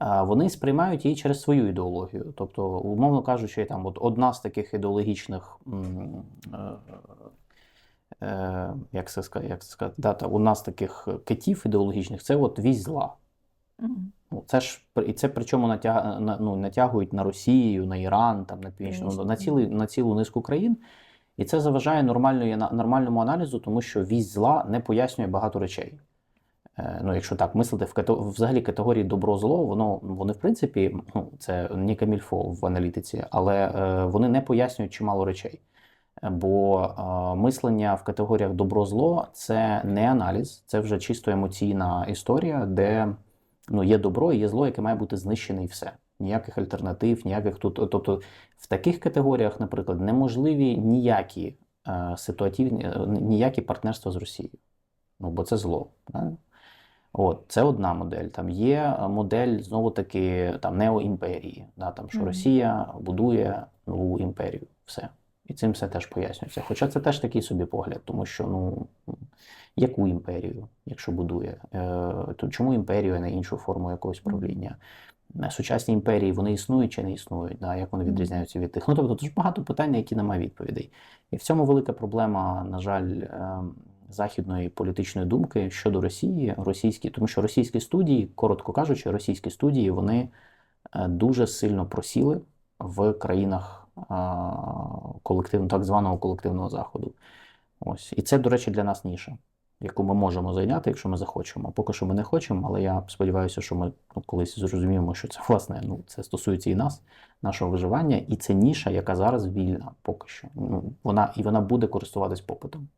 вони сприймають її через свою ідеологію. Тобто, умовно кажучи, там от одна з таких ідеологічних. е, е, Як це сказати, як це сказати, да, та одна з таких китів ідеологічних це от вісь зла. Мгм. Ну, це ж і це причому натяг, на, ну, натягують на Росію, на Іран, там на північну Звісно. на цілий на цілу низку країн. І це заважає нормальної, нормальному аналізу, тому що вісь зла не пояснює багато речей. Е, Ну, якщо так мислити, в като... взагалі категорії добро-зло, воно вони в принципі ну, це не камільфо в аналітиці, але е, вони не пояснюють чимало речей. Бо е, мислення в категоріях добро-зло це не аналіз, це вже чисто емоційна історія, де ну, є добро і є зло, яке має бути знищене і все. Ніяких альтернатив, ніяких тут. Тобто в таких категоріях, наприклад, неможливі ніякі е, ситуативні, е, ніякі партнерства з Росією. Ну, бо це зло. правильно? От, це одна модель. Там є е, модель знову таки там неоімперії, да, там, що Мгм. Росія будує нову імперію. Все. І цим все теж пояснюється. Хоча це теж такий собі погляд, тому що ну яку імперію, якщо будує, е, то чому імперію, а не іншу форму якогось правління? Е, Сучасні імперії вони існують чи не існують, да, як вони відрізняються від тих. Ну тобто дуже багато питань, які немає відповідей. І в цьому велика проблема, на жаль, е, західної політичної думки щодо Росії, російські, тому що російські студії, коротко кажучи, російські студії вони е, дуже сильно просіли в країнах колективно, так званого колективного заходу. Ось. І це, до речі, для нас ніша, яку ми можемо зайняти, якщо ми захочемо. Поки що ми не хочемо, але я сподіваюся, що ми ну, колись зрозуміємо, що це власне ну, це стосується і нас, нашого виживання, і це ніша, яка зараз вільна поки що. Ну, вона, і вона буде користуватись попитом.